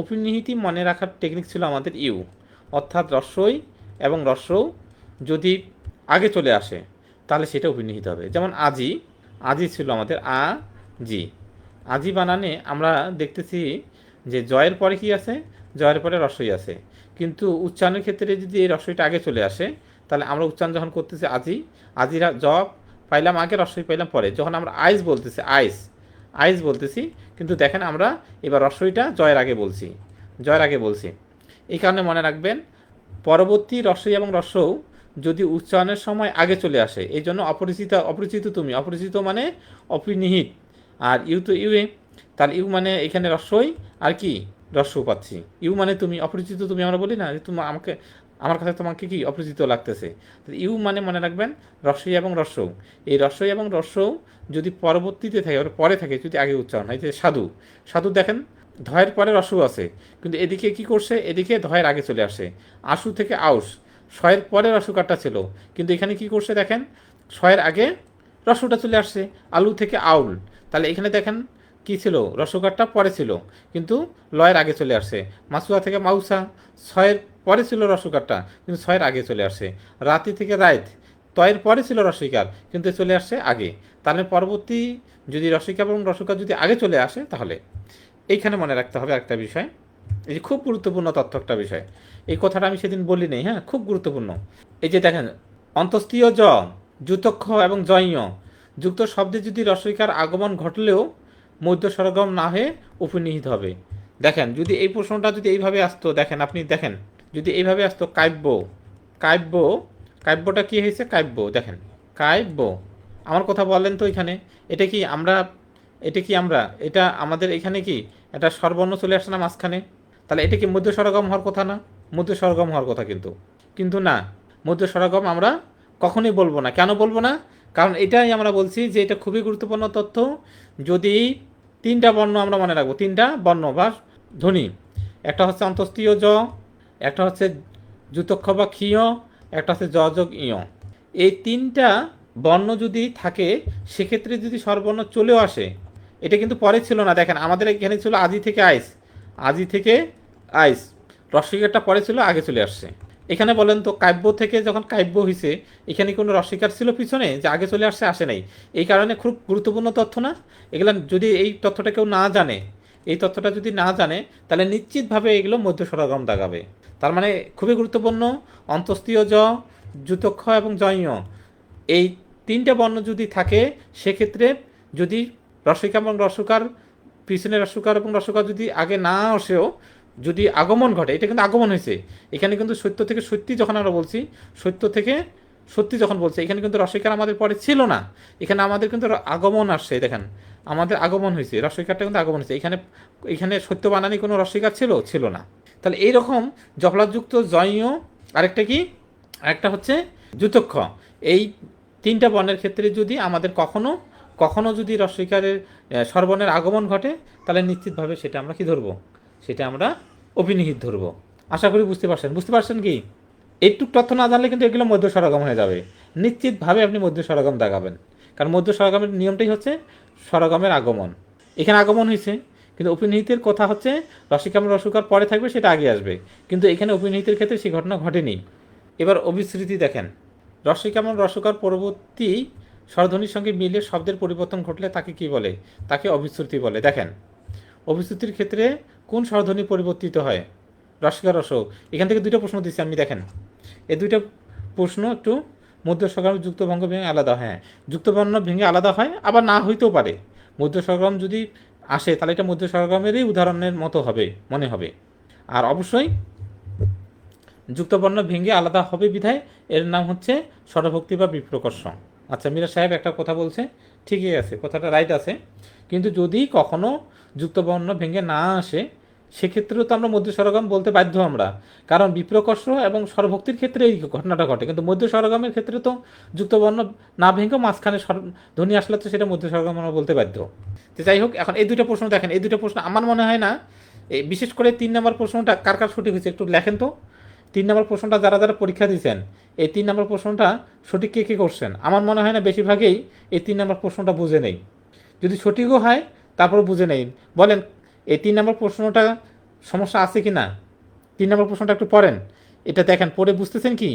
অপিনিহিতি মনে রাখার টেকনিক ছিল আমাদের ইউ। অর্থাৎ রস্যই এবং রস্যও যদি আগে চলে আসে, তাহলে সেটা অভিনিহিত হবে। যেমন আজি আজি ছিল আমাদের আ, জি। আজি বানানে আমরা দেখতেছি যে জয়ের পরে কি আছে? জয়ের পরে রসই আছে। কিন্তু উচ্চারণের ক্ষেত্রে যদি এই রসইটা আগে চলে আসে, তাহলে আমরা উচ্চারণ যখন করতেছি আজি, আজিরা জব, পাইলাম আগে, রসই পাইলাম পরে। যখন আমরা আইস বলতেছি, আইস আইস বলতেছি, কিন্তু দেখেন আমরা এবার রসইটা জয়ের আগে বলছি, জয়ের আগে বলছি। এই কারণে মনে রাখবেন, পরবর্তী রসই এবং রসৌ যদি উচ্চারণের সময় আগে চলে আসে, এই জন্য অপরিচিত অপরিচিত তুমি, অপরিচিত মানে অপিনিহিত আর ইউ তো ইউ এ, তার ইউ মানে এখানে রসই, আর কি? রস্য পাচ্ছি। ইউ মানে তুমি, অপরিচিত তুমি আমরা বলি না তুমি আমাকে আমার কাছে তোমাকে কি অপরিচিত লাগতেছে? ইউ মানে মনে রাখবেন রস্যই এবং রস্যৌ এই রস্যই এবং রস্যৌ যদি পরবর্তীতে থাকে পরে থাকে, যদি আগে উচ্চারণ হয় যে সাধু। সাধু দেখেন, ধয়ের পরে রসু আছে, কিন্তু এদিকে কি করছে? এদিকে ধয়ের আগে চলে আসে। আশু থেকে আউস শয়ের পরে রসুকারটা ছিল। কিন্তু এখানে কি করছে দেখেন, শয়ের আগে রসুটা চলে আসছে, আলু থেকে আউল। তাহলে এখানে দেখেন কি ছিল? রসকারটা পরে ছিল, কিন্তু লয়ের আগে চলে আসছে মাসুয়া থেকে মাউসা, ছয়ের পরে ছিল রসকারটা কিন্তু ছয়ের আগে চলে আসছে রাতি থেকে রাইত তয়ের পরে ছিল রসিকার, কিন্তু চলে আসছে আগে। তাহলে পরবর্তী যদি রসিকা এবং রসকার যদি আগে চলে আসে, তাহলে এইখানে মনে রাখতে হবে একটা বিষয়। এই যে খুব গুরুত্বপূর্ণ তথ্য একটা বিষয়। এই কথাটা আমি সেদিন বলি নেই হ্যাঁ? খুব গুরুত্বপূর্ণ। এই যে দেখেন অন্তস্তীয় জ যুতক্ষ এবং জয়ীয়, যুক্ত শব্দে যদি রসইকার আগমন ঘটলেও মধ্য সরগম না হয়ে উপনিহিত হবে। দেখেন, যদি এই প্রশ্নটা যদি এইভাবে আসতো, দেখেন, আপনি দেখেন, যদি এইভাবে আসতো, কাব্য কাব্য, কাব্যটা কি হয়েছে? কাব্য, দেখেন, কাব্য। আমার কথা বলেন তো এখানে, এটা কি আমরা, এটা কি আমরা? এটা আমাদের এখানে কি? এটা সর্বর্ণ চলে আসে না মাঝখানে? তাহলে এটা কি মধ্য সরগম হওয়ার কথা না? মধ্য সরগম হওয়ার কথা কিন্তু। কিন্তু না, মধ্য সরগম আমরা কখনোই বলব না। কেন বলব না? কারণ এটাই আমরা বলছি যে এটা খুবই গুরুত্বপূর্ণ তথ্য। যদি তিনটা বর্ণ আমরা মনে রাখব, তিনটা বর্ণ বা ধ্বনি। একটা হচ্ছে অন্তস্তীয় জ, একটা হচ্ছে যুতক্ষ বা ক্ষীয় একটা হচ্ছে জ যোগ ইয়। এই তিনটা বর্ণ যদি থাকে, সেক্ষেত্রে যদি স্বরবর্ণ চলেও আসে, এটা কিন্তু পরে ছিল না। দেখেন, আমাদের এখানে ছিল আজি থেকে আইস। আজি থেকে আইস। রসিকারটা পরে ছিল, আগে চলে আসছে। এখানে বলেন তো, কাব্য থেকে যখন কাব্য হয়েছে এখানে কোনো রসিকার ছিল পিছনে যে আগে চলে আসছে, আসে নাই? এই কারণে খুব গুরুত্বপূর্ণ তথ্য না? এগুলো যদি এই তথ্যটা কেউ না জানে, এই তথ্যটা যদি না জানে, তাহলে নিশ্চিতভাবে এগুলো মধ্য সরগম দাগাবে। তার মানে খুবই গুরুত্বপূর্ণ অন্তস্তীয় জ, যুতক্ষ এবং জয়ীয়। এই তিনটে বর্ণ যদি থাকে, সেক্ষেত্রে যদি রসিকা এবং রসকার পিছনে রসকার এবং রসকার যদি আগে না আসেও যদি আগমন ঘটে এটা কিন্তু আগমন হয়েছে। এখানে কিন্তু সত্য থেকে সত্যি যখন আমরা বলছি সত্য থেকে সত্যি যখন বলছে এখানে কিন্তু রসিকার আমাদের পরে ছিল না। এখানে আমাদের কিন্তু আগমন আসছে দেখেন। আমাদের আগমন হয়েছে রসিকারটা কিন্তু আগমন হয়েছে। এখানে এখানে সত্য বানানি কোনো রসিকার ছিল ছিল না। তাহলে এইরকম জফলাযুক্ত জয়ীয় আরেকটা কি? আরেকটা হচ্ছে যুতক্ষ। এই তিনটা বর্ণের ক্ষেত্রে যদি আমাদের কখনো কখনো যদি রসিকারের আহ, স্বরবর্ণের আগমন ঘটে তাহলে নিশ্চিতভাবে সেটা আমরা কি ধরবো? সেটা আমরা অভিনিহিত ধরবো। আশা করি বুঝতে পারছেন। বুঝতে পারছেন কি? একটু তথ্য না জানলে কিন্তু এগুলো মধ্য সরগম হয়ে যাবে। নিশ্চিতভাবে আপনি মধ্য সরগম দেখাবেন। কারণ মধ্য সরগমের নিয়মটাই হচ্ছে সরগমের আগমন। এখানে আগমন হয়েছে, কিন্তু অপিনিহিতের কথা হচ্ছে রসিকাম রসুকার পরে থাকবে, সেটা আগে আসবে। কিন্তু এখানে অপিনিহিতের ক্ষেত্রে সেই ঘটনা ঘটেনি। এবার অভিশ্রুতি দেখেন। রসিকামন রসকার পরবর্তী স্বরধ্বনির সঙ্গে মিলে শব্দের পরিবর্তন ঘটলে তাকে কি বলে? তাকে অভিশ্রুতি বলে। দেখেন অভিশ্রুতির ক্ষেত্রে কোন স্বরধ্বনি পরিবর্তিত হয়? রসিকা রসক, এখান থেকে দুইটা প্রশ্ন দিচ্ছি, আপনি দেখেন। এই দুইটা প্রশ্ন একটু মধ্য সরগম যুক্ত ভঙ্গ ভেঙে আলাদা হ্যাঁ। যুক্তবর্ণ ভেঙে আলাদা হয়, আবার না হইতেও পারে। মধ্য সরগম যদি আসে, তাহলে এটা মধ্য সরগমেরই উদাহরণের মতো হবে, মনে হবে। আর অবশ্যই যুক্তবর্ণ ভেঙে আলাদা হবে বিধায়, এর নাম হচ্ছে স্বরভক্তি বা বিপ্রকর্ষ আচ্ছা মীরা সাহেব একটা কথা বলছে, ঠিকই আছে, কথাটা রাইট আছে। কিন্তু যদি কখনো যুক্তবর্ণ ভেঙে না আসে, সেক্ষেত্রেও তো আমরা মধ্য স্বরগম বলতে বাধ্য আমরা। কারণ বিপ্রকর্ষ এবং স্বরভক্তির ক্ষেত্রে এই ঘটনাটা ঘটে। কিন্তু মধ্য সরগমের ক্ষেত্রে তো যুক্তবর্ণ না ভেঙে মাঝখানে ধ্বনি আসলে তো সেটা মধ্য স্বরগম আমরা বলতে বাধ্য। তো যাই হোক, এখন এই দুটো প্রশ্ন দেখেন। এই দুটো প্রশ্ন আমার মনে হয় না এই বিশেষ করে তিন নম্বর প্রশ্নটা কার কার সঠিক হয়েছে একটু লেখেন তো। তিন নম্বর প্রশ্নটা যারা যারা পরীক্ষা দিয়েছেন, এই তিন নম্বর প্রশ্নটা সঠিক কে কে করছেন? আমার মনে হয় না বেশিরভাগই এই তিন নম্বর প্রশ্নটা বুঝে নেই। যদি সঠিকও হয় তারপর বুঝে নেই। বলেন, এই তিন নম্বর প্রশ্নটা সমস্যা আছে কি না? তিন নম্বর প্রশ্নটা একটু পড়েন। এটা দেখেন, পড়ে বুঝতেছেন কি?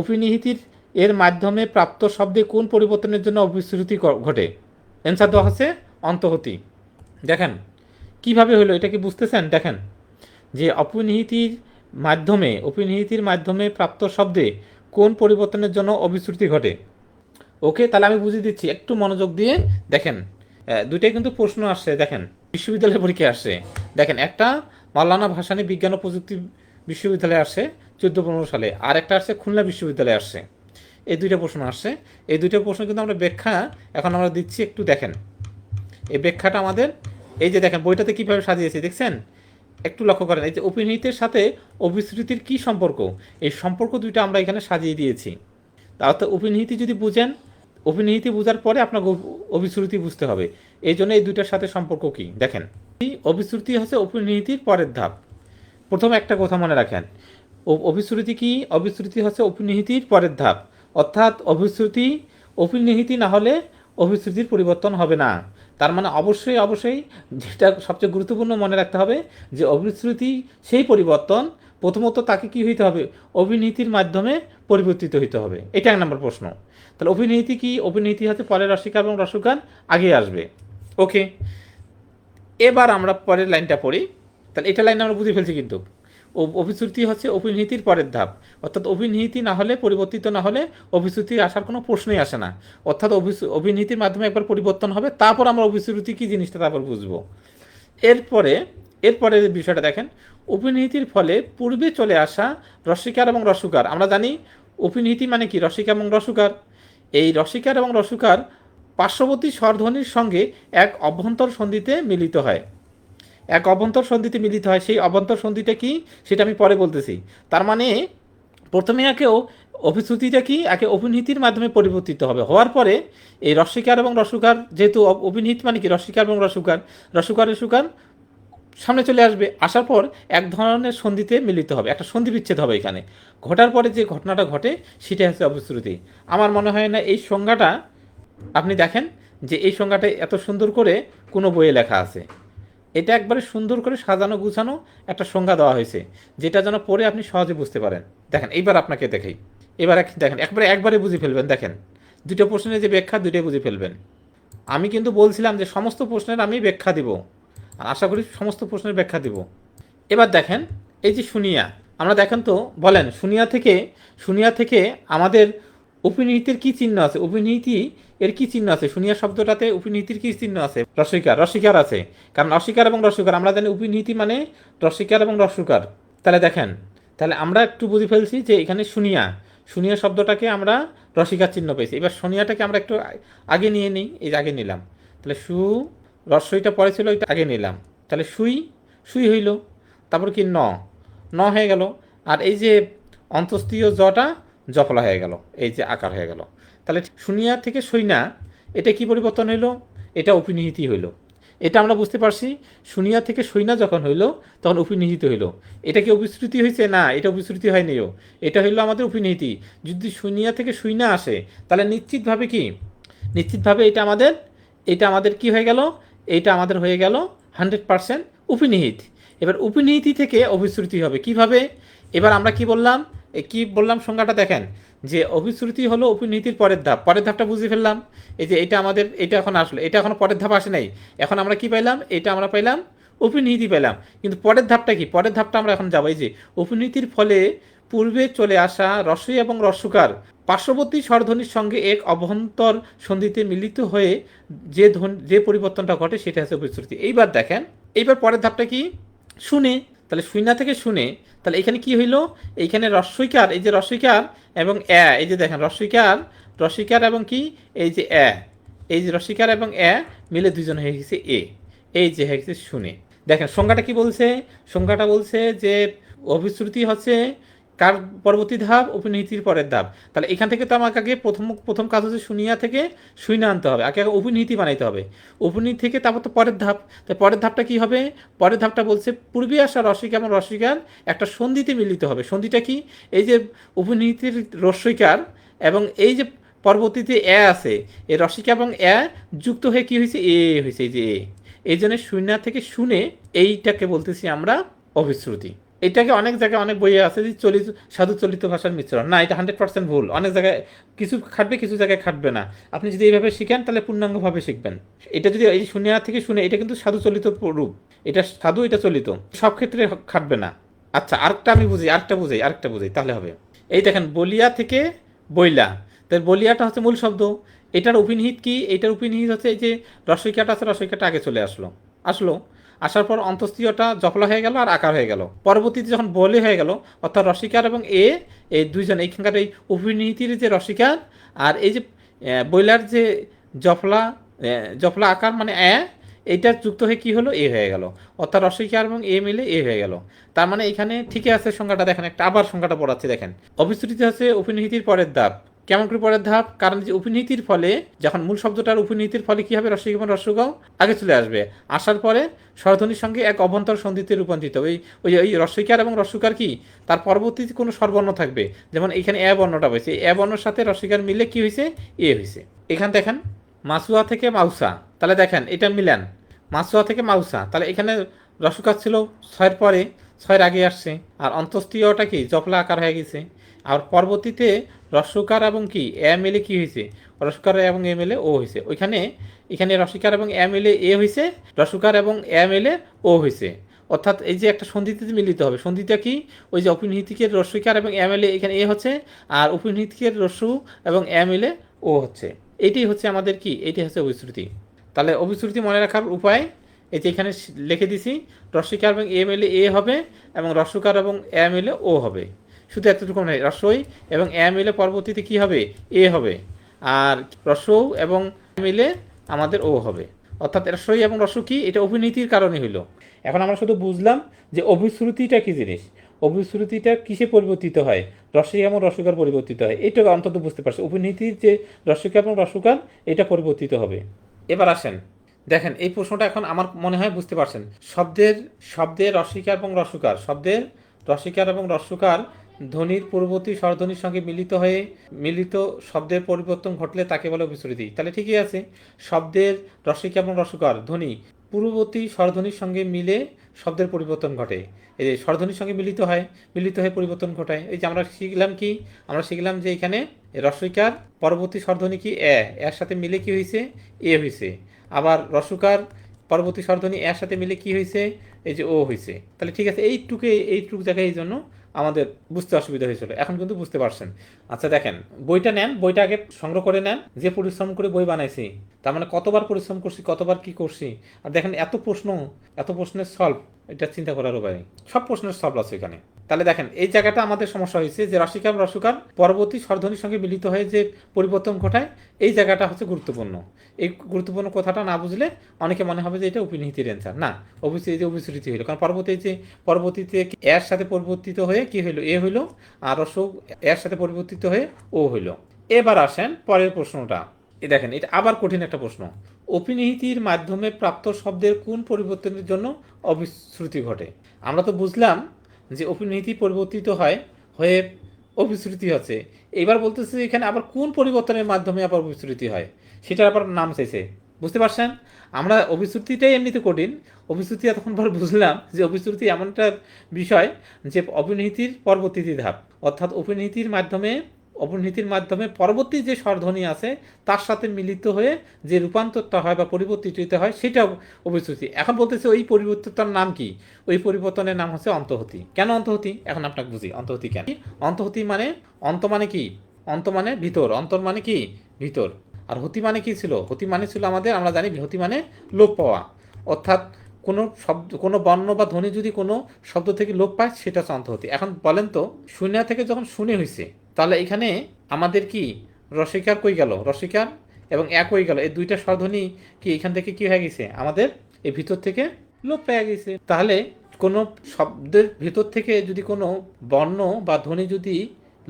অপিনিহিতির এর মাধ্যমে প্রাপ্ত শব্দে কোন পরিবর্তনের জন্য অভিশ্রুতি ঘটে? অ্যান্সার দেওয়া হচ্ছে, অন্তহতি। দেখেন, কীভাবে হলো এটা কি বুঝতেছেন? দেখেন, যে অপনিহিতির মাধ্যমে অপিনিহিতির মাধ্যমে প্রাপ্ত শব্দে কোন পরিবর্তনের জন্য অভিশ্রুতি ঘটে? ওকে, তাহলে আমি বুঝিয়ে দিচ্ছি, একটু মনোযোগ দিয়ে দেখেন। দুইটাই কিন্তু প্রশ্ন আসছে, দেখেন বিশ্ববিদ্যালয়ের পরীক্ষা আসছে। দেখেন, একটা মাওলানা ভাসানী বিজ্ঞান ও প্রযুক্তি বিশ্ববিদ্যালয়ে আসছে, চোদ্দ পনেরো সালে। আর একটা আসছে, খুলনা বিশ্ববিদ্যালয়ে আসছে। এই দুইটা প্রশ্ন আসছে। এই দুইটা প্রশ্ন কিন্তু আমরা ব্যাখ্যা এখন আমরা দিচ্ছি একটু দেখেন। এই ব্যাখ্যাটা আমাদের, এই যে দেখেন, বইটাতে কীভাবে সাজিয়েছি, দেখছেন? একটু লক্ষ্য করেন, এই যে অপিনিহিতের সাথে অভিশ্রুতির কি সম্পর্ক? এই সম্পর্ক দুইটা আমরা এখানে সাজিয়ে দিয়েছি। তা অর্থাৎ অভিনিহিতি যদি বুঝেন অভিনিহিতি বোঝার পরে আপনাকে অভ- অভিশ্রুতি বুঝতে হবে। এই জন্য এই দুইটার সাথে সম্পর্ক কি? দেখেন, অভিশ্রুতি হচ্ছে অভিনিহিতির পরের ধাপ। প্রথম একটা কথা মনে রাখেন অভিশ্রুতি কি? অভিশ্রুতি হচ্ছে অভিনিহিতির পরের ধাপ। অর্থাৎ অভিশ্রুতি অভিনিহিতি না হলে অভিশ্রুতির পরিবর্তন হবে না। তার মানে অবশ্যই অবশ্যই যেটা সবচেয়ে গুরুত্বপূর্ণ মনে রাখতে হবে যে অভিশ্রুতি সেই পরিবর্তন প্রথমত তাকে কি হইতে হবে? অভিনীতির মাধ্যমে পরিবর্তিত হইতে হবে। এটা এক নম্বর প্রশ্ন। তাহলে অভিনীতি কি? অভিনীতি হচ্ছে পরের রসিকার এবং রসুকার আগে আসবে। ওকে। এবার আমরা পরের লাইনটা পড়ি। তাহলে এটা লাইন আমরা বুঝে ফেলছি কিন্তু। অভিশ্রুতি হচ্ছে অভিনীতির পরের ধাপ। অর্থাৎ অভিনীতি না হলে, পরিবর্তিত না হলে অভিশ্রুতি আসার কোনো প্রশ্নই আসে না। অর্থাৎ অভিনীতির মাধ্যমে একবার পরিবর্তন হবে, তারপর আমরা অভিশ্রুতি কি জিনিসটা তারপর বুঝব। এরপরে এরপরে বিষয়টা দেখেন। অভিনীতির ফলে পূর্বে চলে আসা রসিকার এবং রসুকার। আমরা জানি অভিনীতি মানে কি? রসিকা এবং রসুকার। এই রসিকার এবং রসুকার পার্শ্ববর্তী স্বরধ্বনির সঙ্গে এক অভ্যন্তর সন্ধিতে মিলিত হয়। এক অভ্যন্তর সন্ধিতে মিলিত হয়। সেই অভ্যন্তর সন্ধিটা কি? সেটা আমি পরে বলতেছি। তার মানে প্রথমে একেও অভিশ্রুতিটা কি? একে অভিনীতির মাধ্যমে পরিবর্তিত হবে। হওয়ার পরে এই রসিকার এবং রসুকার যেহেতু অভিনীত মানে কি? রসিকার এবং রসুকার। রসুকার রসুকার সামনে চলে আসবে। আসার পর এক ধরনের সন্ধিতে মিলিত হবে, একটা সন্ধি বিচ্ছেদ হবে এখানে। ঘটার পরে যে ঘটনাটা ঘটে সেটা হচ্ছে অবশ্রুতি। আমার মনে হয় না এই সংজ্ঞাটা, আপনি দেখেন যে এই সংজ্ঞাটা এত সুন্দর করে কোনো বইয়ে লেখা আছে। এটা একবারে সুন্দর করে সাজানো গুছানো একটা সংজ্ঞা দেওয়া হয়েছে, যেটা যেন পড়ে আপনি সহজে বুঝতে পারেন। দেখেন, এইবার আপনাকে দেখাই। এবার দেখেন, একবারে একবারে বুঝে ফেলবেন, দেখেন। দুটো প্রশ্নের যে ব্যাখ্যা, দুটোই বুঝে ফেলবেন। আমি কিন্তু বলছিলাম যে সমস্ত প্রশ্নের আমি ব্যাখ্যা দিব। আর আশা করি সমস্ত প্রশ্নের ব্যাখ্যা দিব। এবার দেখেন, এই যে শুনিয়া, আমরা দেখেন তো, বলেন, শুনিয়া থেকে শুনিয়া থেকে আমাদের উপনীতির কি চিহ্ন আছে? উপনীতি এর কি চিহ্ন আছে? শুনিয়া শব্দটাতে উপনীতির কি চিহ্ন আছে? রসিকার রসিকার আছে। কারণ অস্বীকার এবং রসিকার, আমরা জানি উপনীতি মানে রসিকার এবং রসুকার। তাহলে দেখেন, তাহলে আমরা একটু বুঝে ফেলছি যে এখানে শুনিয়া শুনিয়া শব্দটাকে আমরা রসিকার চিহ্ন পেয়েছি। এবার শুনিয়াটাকে আমরা একটু আগে নিয়ে নিই, এই আগে নিলাম। তাহলে সু রস্যইটা পরে ছিল, ওইটা আগে নিলাম। তাহলে সুই সুই হইল। তারপর কি ন? ন হয়ে গেল। আর এই যে অন্তস্তীয় জটা, জফলা হয়ে গেল। এই যে আকার হয়ে গেল। তাহলে শুনিয়া থেকে সইনা এটা কি পরিবর্তন হইল? এটা উপনিহিতি হইল। এটা আমরা বুঝতে পারছি, শুনিয়া থেকে সইনা যখন হইল, তখন উপনিহিত হইল। এটা কি অবিশ্রুতি হয়েছে না, এটা অবিশ্রুতি হয়নিও। এটা হইল আমাদের উপনিহিতি। যদি শুনিয়া থেকে সইনা আসে, তাহলে নিশ্চিতভাবে কি? নিশ্চিতভাবে এটা আমাদের এটা আমাদের কি হয়ে গেল? এটা আমাদের হয়ে গেল হান্ড্রেড পারসেন্ট উপনিহিত। এবার উপনিহিতি থেকে অভিশ্রুতি হবে। কীভাবে? এবার আমরা কি বললাম? কি বললাম সংজ্ঞাটা দেখেন, যে অভিশ্রুতি হলো উপনীতির পরের ধাপ। পরের ধাপটা বুঝে ফেললাম। এই যে এটা আমাদের, এটা এখন আসলো। এটা এখন পরের ধাপ আসে নাই। এখন আমরা কি পাইলাম? এটা আমরা পাইলাম উপনীতি পেলাম কিন্তু পরের ধাপটা কি? পরের ধাপটা আমরা এখন যাব। এই যে উপনীতির ফলে পূর্বে চলে আসা রসই এবং রসুকার পার্শ্ববর্তী স্বরধ্বনির সঙ্গে এক অভ্যন্তর সন্ধিতে মিলিত হয়ে যে ধ্বন, যে পরিবর্তনটা ঘটে সেটা হচ্ছে অভিশ্রুতি এইবার দেখেন, এইবার পরের ধাপটা কি? শুনে, তাহলে শুইনা থেকে শুনে, তাহলে এখানে কি হইল? এইখানে রস্বইকার এই যে রস্বইকার এবং এ এই যে দেখেন রস্বইকার রসিকার এবং কি? এই যে এ এই যে রসিকার এবং এ মিলে দুজন হয়ে গেছে এ, এই যে হয়ে গেছে শুনে। দেখেন, সংজ্ঞাটা কি বলছে? সংজ্ঞাটা বলছে যে অভিশ্রুতি হচ্ছে কার পরবর্তী ধাপ? উপনীতির পরের ধাপ। তাহলে এখান থেকে তো আমাকে আগে প্রথম প্রথম কাজ হচ্ছে শুনিয়া থেকে শুইনা আনতে হবে। আগে আগে উপনীতি বানাইতে হবে। উপনীতি থেকে তারপর তো পরের ধাপ। তাই পরের ধাপটা কি হবে? পরের ধাপটা বলছে পূর্বে আসা রসিকা এবং রসিকার একটা সন্ধিতে মিলিত হবে। সন্ধিটা কি? এই যে উপনীতির রসিকার এবং এই যে পরবর্তীতে এ আছে, এই রসিকা এবং এ যুক্ত হয়ে কি হয়েছে? এ হয়েছে, এই যে এ। এই জন্য শূন্য থেকে শুনে এইটাকে বলতেছি আমরা অভিশ্রুতি এটাকে অনেক জায়গায় অনেক বইয়ে আছে যে চলিত, সাধু চলিত ভাষার মিশ্রণ। না, এটা হান্ড্রেড পার্সেন্ট ভুল। অনেক জায়গায় কিছু খাটবে, কিছু জায়গায় খাটবে না। আপনি যদি এইভাবে শিখেন, তাহলে পূর্ণাঙ্গভাবে শিখবেন। এটা যদি এই শুনিয়া থেকে শুনে, এটা কিন্তু সাধু চলিত রূপ। এটা সাধু, এটা চলিত। সব ক্ষেত্রে খাটবে না। আচ্ছা আরেকটা আমি বুঝি, আরেকটা বুঝাই আরেকটা বুঝাই, তাহলে হবে। এই দেখেন, বলিয়া থেকে বইলা। তাই বলিয়াটা হচ্ছে মূল শব্দ। এটার উপনিহিত কি? এটার উপনিহিত হচ্ছে এই যে রসইকাটা আছে, রসইকাটা আগে চলে আসলো। আসলো। আসার পর অন্তস্তীয়টা জফলা হয়ে গেল আর আকার হয়ে গেল। পরবর্তীতে যখন বলে হয়ে গেল, অর্থাৎ রসিকার এবং এ এই দুইজন, এইখানকার এই উপনিহিতির যে রসিকার আর এই যে বইলার যে জফলা জফলা আকার মানে এ এইটা যুক্ত হয়ে কি হলো? এ হয়ে গেল। অর্থাৎ রসিকার এবং এ মিলে এ হয়ে গেল। তার মানে এখানে ঠিকই আছে সংখ্যাটা দেখেন, একটা আবার সংখ্যাটা পড়াচ্ছি, দেখেন। অভিশ্রুতি হচ্ছে উপনিহিতির পরের ধাপ কেমন করে পরের ধাপ? কারণ যে উপনীতির ফলে, যখন মূল শব্দটার উপনীতির ফলে কি হবে? রসিক এবং আগে চলে আসবে। আসার পরে স্বরধ্বনির সঙ্গে এক অভ্যন্তর সন্ধিতে রূপান্তরিত। ওই ওই ওই রসিকার এবং রসুকার কি? তার পরবর্তীতে কোনো স্বরবর্ণ থাকবে। যেমন এখানে এ বর্ণটা হয়েছে। এ বর্ণর সাথে রসিকার মিলে কি হয়েছে? এ হয়েছে। এখান দেখেন, মাসুয়া থেকে মাউসা। তাহলে দেখেন, এটা মিলান। মাসুয়া থেকে মাউসা। তাহলে এখানে রসুকার ছিল ছয়ের পরে, ছয়ের আগে আসছে। আর অন্তস্তীয়টা কি? জপলা আকার হয়ে গেছে। আর পরবর্তীতে রসকার এবং কি? এম এলে কি হয়েছে রসকার এবং এলে ও হয়েছে ওইখানে, এখানে রসিকার এবং এম এলে এ হয়েছে রসকার এবং এম এলে ও হয়েছে অর্থাৎ এই যে একটা সন্ধিতে মিলিত হবে। সন্ধিটা কি? ওই যে অপিনহিতিকের রসিকার এবং এম এলে এখানে এ হচ্ছে, আর অপিনহিতিকের রসু এবং এম এলে ও হচ্ছে। এটাই হচ্ছে আমাদের কি? এটাই হচ্ছে অভিশ্রুতি। তাহলে অভিশ্রুতি মনে রাখার উপায়, এই যে এখানে লিখে দিছি, রসিকার এবং এম এলে এ হবে এবং রসকার এবং এম এলে ও হবে। শুধু এতটুকু নয়, রসই এবং এম এলে পরবর্তীতে কি হবে? এ হবে। আর রসৌ এবং এম এলে আমাদের ও হবে। অর্থাৎ রসই এবং রস কি? এটা অভিনীতির কারণে হইল। এখন আমরা শুধু বুঝলাম যে অভিশ্রুতিটা কি জিনিস? অভিশ্রুতিটা কিসে পরিবর্তিত হয়? রসিক এবং রসকার পরিবর্তিত হয়। এটা অন্তত বুঝতে পারছে। অভিনীতির যে রসিকা এবং রসকার এটা পরিবর্তিত হবে। এবার আসেন। দেখেন, এই প্রশ্নটা এখন আমার মনে হয় বুঝতে পারছেন। শব্দের শব্দের রসিকার এবং রসকার। শব্দের, রসিকার এবং রসকার ধ্বনির পূর্ববর্তী স্বরধ্বনির সঙ্গে মিলিত হয়ে মিলিত শব্দের পরিবর্তন ঘটলে তাকে বলে অভিশ্রুতি তাহলে ঠিকই আছে। শব্দের রসিকা এবং রসকার, ধ্বনি পূর্ববর্তী স্বরধ্বনির সঙ্গে মিলে শব্দের পরিবর্তন ঘটে। এই যে স্বরধ্বনির সঙ্গে মিলিত হয়, মিলিত হয়ে পরিবর্তন ঘটায়। এই যে আমরা শিখলাম কি? আমরা শিখলাম যে এখানে রসিকার পরবর্তী স্বরধ্বনি কি? এ। এর সাথে মিলে কি হয়েছে এ হয়েছে আবার রসুকার পরবর্তী স্বরধ্বনি এর সাথে মিলে কি হয়েছে এই যে ও হয়েছে তাহলে ঠিক আছে, এইটুকু এইটুকু জায়গায় এই জন্য আমাদের বুঝতে অসুবিধা হয়েছিল। এখন কিন্তু বুঝতে পারছেন। আচ্ছা দেখেন, বইটা নেন, বইটা আগে সংগ্রহ করে নেন, যে পরিশ্রম করে বই বানাইছি, তার মানে কতবার পরিশ্রম করছি, কতবার কি করছি, আর দেখেন এত প্রশ্ন, এত প্রশ্নের সলভ এটা চিন্তা করার উপায় সব প্রশ্নের সলভ আছে এখানে। তাহলে দেখেন, এই জায়গাটা আমাদের সমস্যা হয়েছে যে রসিকাম রসুকার পরবর্তী স্বরধ্বনির সঙ্গে মিলিত হয়ে যে পরিবর্তন ঘটায়, এই জায়গাটা হচ্ছে গুরুত্বপূর্ণ। এই গুরুত্বপূর্ণ কথাটা না বুঝলে অনেকে মনে হবে যে এটা উপনিহিতির অ্যান্সার না, অবশ্যই যে অভিশ্রুতি হইল। কারণ পরবর্তী যে পরবর্তীতে এর সাথে পরিবর্তিত হয়ে কি হইল? এ হইল আর রসক এর সাথে পরিবর্তিত হয়ে ও হইল। এবার আসেন পরের প্রশ্নটা। এ দেখেন, এটা আবার কঠিন একটা প্রশ্ন। অপিনিহিতির মাধ্যমে প্রাপ্ত শব্দের কোন পরিবর্তনের জন্য অবিশ্রুতি ঘটে? আমরা তো বুঝলাম যে অভিনীতি পরিবর্তিত হয়, হয়ে অভিশ্রুতি হচ্ছে। এবার বলতেছে এখানে আবার কোন পরিবর্তনের মাধ্যমে আবার অভিশ্রুতি হয়? সেটার আবার নাম চাইছে। বুঝতে পারছেন? আমরা অভিশ্রুতিটাই এমনিতে কঠিন। অভিশ্রুতি এতক্ষণ পর বুঝলাম যে অভিশ্রুতি এমন একটা বিষয় যে অভিনীতির পরবর্তীতে ধাপ, অর্থাৎ অভিনীতির মাধ্যমে অপনীতির মাধ্যমে পরবর্তী যে স্বরধ্বনি আছে, তার সাথে মিলিত হয়ে যে রূপান্তরটা হয় বা পরিবর্তিত হয় সেটা অভিশ্রুতি। এখন বলতেছে, ওই পরিবর্তনটার নাম কি? ওই পরিবর্তনের নাম হচ্ছে অন্তহতি। কেন অন্তহতি? এখন আপনাকে বুঝি, অন্তহতি কেন? অন্তহতি মানে অন্ত মানে কি? অন্ত মানে ভিতর। অন্তর মানে কি? ভিতর। আর হতি মানে কি ছিল? হতি মানে ছিল আমাদের, আমরা জানি হতি মানে লোপ পাওয়া। অর্থাৎ কোনো শব্দ, কোনো বর্ণ বা ধ্বনি যদি কোনো শব্দ থেকে লোপ পায়, সেটা অন্তহতি। এখন বলেন তো, শূন্য থেকে যখন শুনে হয়েছে তাহলে এখানে আমাদের কি? রসিকার কই গেল? রসিকার এবং এক হয়ে গেল? এই দুইটা স্বরধ্বনি কি এখান থেকে কি হয়ে গেছে? আমাদের এই ভিতর থেকে লোপ পেয়ে গেছে। তাহলে কোনো শব্দের ভিতর থেকে যদি কোনো বর্ণ বা ধ্বনি যদি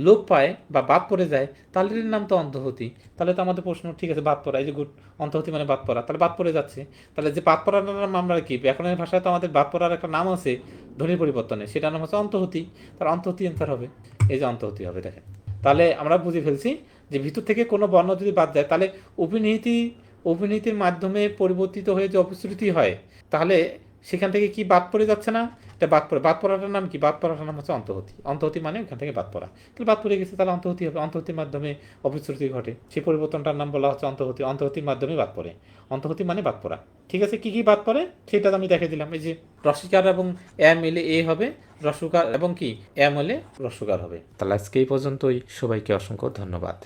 লোপ পায় বা বাদ পড়ে যায় তাহলে এর নাম তো অন্তহতি তাহলে তো আমাদের প্রশ্ন, ঠিক আছে, বাদ পড়া, এই যে গুড অন্তহতি মানে বাদ পড়া, তাহলে বাদ পড়ে যাচ্ছে। তাহলে যে বাদ পড়ার নাম আমরা কি? ব্যাকরণের ভাষায় তো আমাদের বাদ পড়ার একটা নাম আছে, ধ্বনির পরিবর্তনে। সেটার নাম হচ্ছে অন্তহতি তার অন্তহতি অ্যান্সার হবে। এই যে অন্তহতি হবে, দেখেন। তাহলে আমরা বুঝে ফেলছি যে ভিতর থেকে কোনো বর্ণ যদি বাদ যায়, তাহলে অভিনীতি, অভিনীতির মাধ্যমে পরিবর্তিত হয়ে যে অপশ্রুতি হয়, তাহলে সেখান থেকে কি বাদ পড়ে যাচ্ছে না? এটা বাদ পড়ে, বাদ পড়াটার নাম কি? বাদ পড়াটার নাম হচ্ছে অন্তহতি অন্তহতি মানে ওখান থেকে বাদ পড়া। তাহলে বাদ পড়ে গেছে, তাহলে অন্তহতি হবে। অন্তহতির মাধ্যমে অপশ্রুতি ঘটে। সেই পরিবর্তনটার নাম বলা হচ্ছে অন্তহতি অন্তহতির মাধ্যমে বাদ পড়ে। অন্তহতি মানে বাদ পড়া। ঠিক আছে, কি কি বাদ পড়ে? সেটা আমি দেখে দিলাম। এই যে রসিকার এবং এম এলে এ হবে রসুকার এবং কি? এম মিলে রসুকার হবে। তাহলে আজকে এই পর্যন্তই। সবাইকে অসংখ্য ধন্যবাদ।